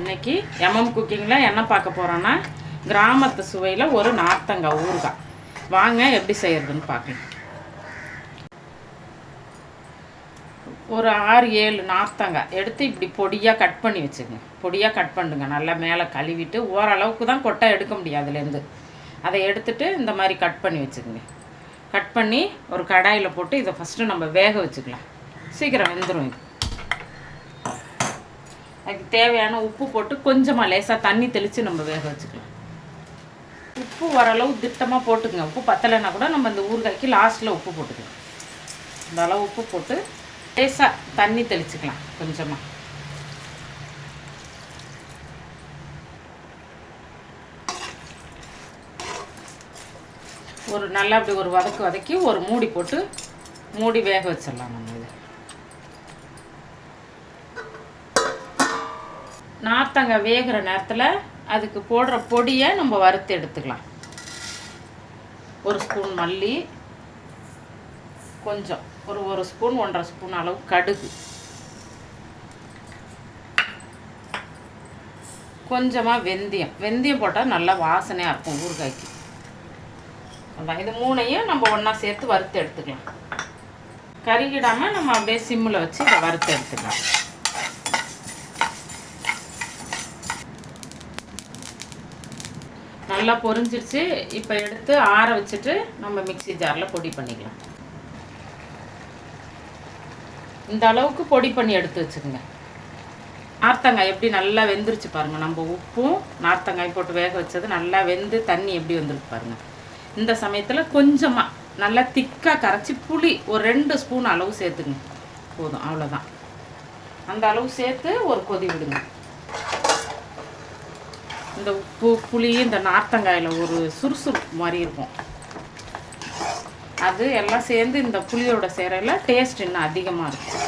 இன்னைக்கு எம்எம் குக்கிங்கில் என்ன பார்க்க போகிறோன்னா கிராமத்து சுவையில் ஒரு நார்த்தங்காய் ஊறுகாய். வாங்க எப்படி செய்கிறதுன்னு பார்க்கலாம். ஒரு ஆறு ஏழு நார்த்தங்காய் எடுத்து இப்படி பொடியாக கட் பண்ணி வச்சுங்க பொடியாக கட் பண்ணுங்க. நல்லா மேலே கழுவிட்டு ஓரளவுக்கு தான் கொட்டை எடுக்க முடியும் அதுலேருந்து. அதை எடுத்துட்டு இந்த மாதிரி கட் பண்ணி வச்சுக்கோங்க. கட் பண்ணி ஒரு கடாயில் போட்டு இதை ஃபஸ்ட்டு நம்ம வேக வச்சுக்கலாம். சீக்கிரம் வெந்துடும் இது. அதுக்கு தேவையான உப்பு போட்டு கொஞ்சமாக லேசாக தண்ணி தெளித்து நம்ம வேக வச்சுக்கலாம். உப்பு ஓரளவு திட்டமாக போட்டுக்கங்க. உப்பு பத்தலைன்னா கூட நம்ம இந்த ஊறுகாய்க்கு லாஸ்ட்டில் உப்பு போட்டுக்கலாம். இந்த அளவு உப்பு போட்டு லேசாக தண்ணி தெளிச்சுக்கலாம் கொஞ்சமாக ஒரு நல்லா அப்படி ஒரு வதக்கு வதக்கி ஒரு மூடி போட்டு மூடி வேக வச்சிடலாம் நம்ம. நார்த்தங்காய் வேகிற நேரத்தில் அதுக்கு போடுற பொடியை நம்ம வறுத்து எடுத்துக்கலாம். ஒரு ஸ்பூன் மல்லி கொஞ்சம் ஒரு ஒரு ஸ்பூன் ஒன்றரை ஸ்பூன் அளவு கடுகு. கொஞ்சமாக வெந்தயம். வெந்தயம் போட்டால் நல்லா வாசனையாக இருக்கும் ஊறுகாய்க்கு. அதான் இது மூணையும் நம்ம ஒன்றா சேர்த்து வறுத்து எடுத்துக்கலாம். கருகிடாமல் நம்ம அப்படியே சிம்மில் வச்சு இதை வறுத்து எடுத்துக்கலாம். நல்லா பொரிஞ்சிருச்சு. இப்போ எடுத்து ஆற வச்சுட்டு நம்ம மிக்சி ஜாரில் பொடி பண்ணிக்கலாம். இந்த அளவுக்கு பொடி பண்ணி எடுத்து வச்சுக்கோங்க. நார்த்தங்காய் எப்படி நல்லா வெந்துருச்சு பாருங்கள் நம்ம உப்பும் நார்த்தங்காய் போட்டு வேக வச்சது நல்லா வெந்து தண்ணி எப்படி வந்துருக்கு பாருங்கள் இந்த சமயத்தில் கொஞ்சமாக நல்லா திக்காக கரைச்சி புளி ஒரு ரெண்டு ஸ்பூன் அளவு சேர்த்துங்க போதும். அவ்வளோதான் அந்த அளவு சேர்த்து ஒரு கொதி விடுங்க. இந்த உப்பு புளி இந்த நார்த்தங்காயில் ஒரு சுறுசுறுப்பு மாதிரி இருக்கும். அது எல்லாம் சேர்ந்து இந்த புளியோட சேரையில் டேஸ்ட் இன்னும் அதிகமாக இருக்கும்.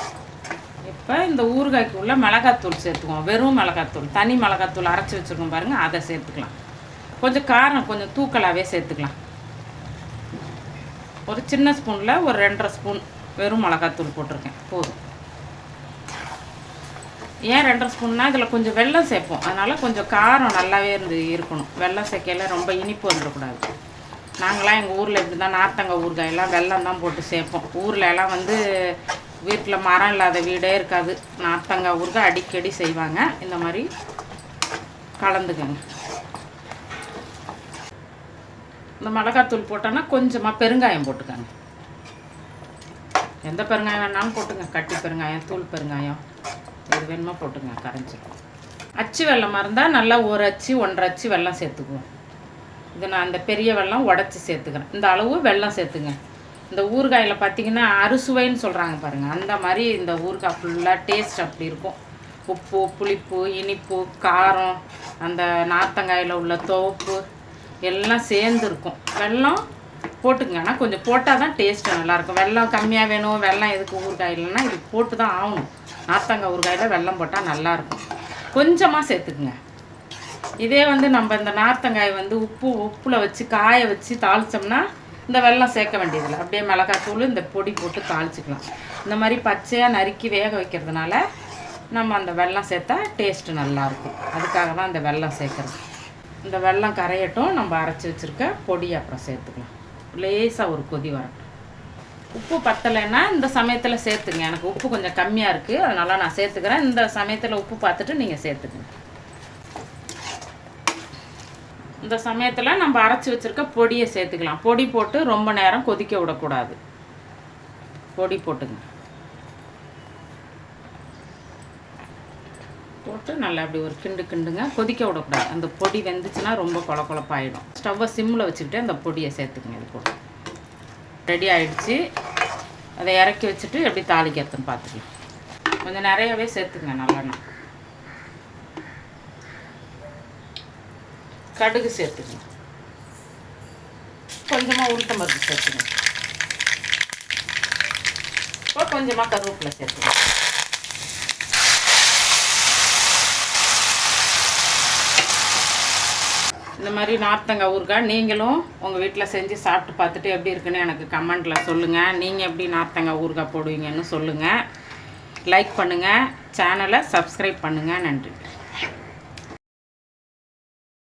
இப்போ இந்த ஊறுகாய்க்கு உள்ள மிளகாத்தூள் சேர்த்துக்குவோம். வெறும் மிளகாத்தூள் தனி மிளகாத்தூள் அரைச்சி வச்சுருக்கோம் பாருங்கள் அதை சேர்த்துக்கலாம். கொஞ்சம் காரம் கொஞ்சம் தூக்கலாகவே சேர்த்துக்கலாம். ஒரு சின்ன ஸ்பூனில் ஒரு ரெண்டரை ஸ்பூன் வெறும் மிளகாத்தூள் போட்டிருக்கேன். போதும். ஏன் ரெண்டரை ஸ்பூன்னா இதில் கொஞ்சம் வெல்லம் சேர்ப்போம். அதனால் கொஞ்சம் காரம் நல்லாவே இருந்து இருக்கணும். வெல்லம் சேர்க்கையில் ரொம்ப இனிப்பு வந்துடக்கூடாது. நாங்களாம் எங்கள் ஊரில் இப்படி தான் நார்த்தங்காய் ஊறுகாயெல்லாம் வெல்லம் தான் போட்டு சேர்ப்போம். ஊரில் எல்லாம் வந்து வீட்டில் மரம் இல்லாத வீடே இருக்காது. நார்த்தங்காய் ஊறுகாய் அடிக்கடி செய்வாங்க. இந்த மாதிரி கலந்துக்கங்க. இந்த மிளகாத்தூள் போட்டோன்னா கொஞ்சமாக பெருங்காயம் போட்டுக்கோங்க. எந்த பெருங்காயம் வேணாலும் போட்டுங்க கட்டி பெருங்காயம் தூள் பெருங்காயம். எது வேணுமோ போட்டுங்க கரைஞ்சிடும் அச்சு வெள்ளமாக இருந்தால் நல்லா ஒரு அச்சு ஒன்றரை அச்சு வெல்லம் சேர்த்துக்குவோம். இது நான் அந்த பெரிய வெல்லம் உடச்சி சேர்த்துக்கிறேன். இந்த அளவு வெல்லம் சேர்த்துங்க. இந்த ஊறுகாயில் பார்த்தீங்கன்னா அறுசுவைன்னு சொல்கிறாங்க பாருங்கள் அந்த மாதிரி இந்த ஊறுகாய் ஃபுல்லாக டேஸ்ட் அப்படி இருக்கும். உப்பு புளிப்பு இனிப்பு காரம் அந்த நார்த்தங்காயில் உள்ள துவப்பு எல்லாம் சேர்ந்து இருக்கும். வெல்லம் போட்டுக்கங்க. ஆனால் கொஞ்சம் போட்டால் தான் டேஸ்ட்டு நல்லாயிருக்கும் வெல்லம் கம்மியாக வேணும் வெள்ளம் எதுக்கு ஊறுகாய் இல்லைன்னா இது போட்டு தான் ஆகணும். நார்த்தங்காய் ஊறுகாயில் வெல்லம் போட்டால் நல்லாயிருக்கும் கொஞ்சமாக சேர்த்துக்குங்க. இதே வந்து நம்ம இந்த நார்த்தங்காய் வந்து உப்பு உப்பில் வச்சு காய வச்சு தாளித்தோம்னா இந்த வெல்லம் சேர்க்க வேண்டியதில்லை. அப்படியே மிளகாத்தூள் இந்த பொடி போட்டு தாளிச்சிக்கலாம். இந்த மாதிரி பச்சையாக நறுக்கி வேக வைக்கிறதுனால நம்ம அந்த வெல்லம் சேர்த்தா டேஸ்ட்டு நல்லாயிருக்கும் அதுக்காக தான் இந்த வெல்லம் சேர்க்குறது. இந்த வெல்லம் கரையட்டும். நம்ம அரைச்சி வச்சுருக்க பொடி அப்புறம் சேர்த்துக்கலாம். லேசாக ஒரு கொதி வரட்டும். உப்பு பத்தலைன்னா இந்த சமயத்தில் சேர்த்துங்க. எனக்கு உப்பு கொஞ்சம் கம்மியாக இருக்குது அதனால் நான் சேர்த்துக்கிறேன். இந்த சமயத்தில் உப்பு பார்த்துட்டு நீங்கள் சேர்த்துக்குங்க. இந்த சமயத்தில் நம்ம அரைச்சி வச்சுருக்க பொடியை சேர்த்துக்கலாம். பொடி போட்டு ரொம்ப நேரம் கொதிக்க விடக்கூடாது. பொடி போட்டுங்க. போட்டு நல்லா அப்படி ஒரு கிண்டு கிண்டுங்க. கொதிக்க விடக்கூடாது. அந்த பொடி வெந்துச்சுன்னா ரொம்ப கொல ஸ்டவ்வை சிம்மில் வச்சுக்கிட்டு அந்த பொடியை சேர்த்துக்குங்க இது போட்டு. ரெடி ஆயிடுச்சு. அதை இறக்கி வச்சுட்டு எப்படி தாளிக்கிறதுன்னு பார்த்துக்கலாம். கொஞ்சம் நிறையவே சேர்த்துங்க நல்லெண்ணெய். கடுகு சேர்த்துக்கணும் கொஞ்சமாக உளுத்தம் பருப்பு சேர்த்துக்கணும் இப்போ கொஞ்சமாக கருவேப்பிலை சேர்த்துக்கணும் இந்த மாதிரி நார்த்தங்காய் ஊறுகாய் நீங்களும் உங்கள் வீட்டில் செஞ்சு சாப்பிட்டு பார்த்துட்டு எப்படி இருக்குன்னு எனக்கு கமெண்ட்டில் சொல்லுங்கள் நீங்கள் எப்படி நார்த்தங்காய் ஊறுகாய் போடுவீங்கன்னு சொல்லுங்கள் லைக் பண்ணுங்கள் சேனலை சப்ஸ்கிரைப் பண்ணுங்கள் நன்றி.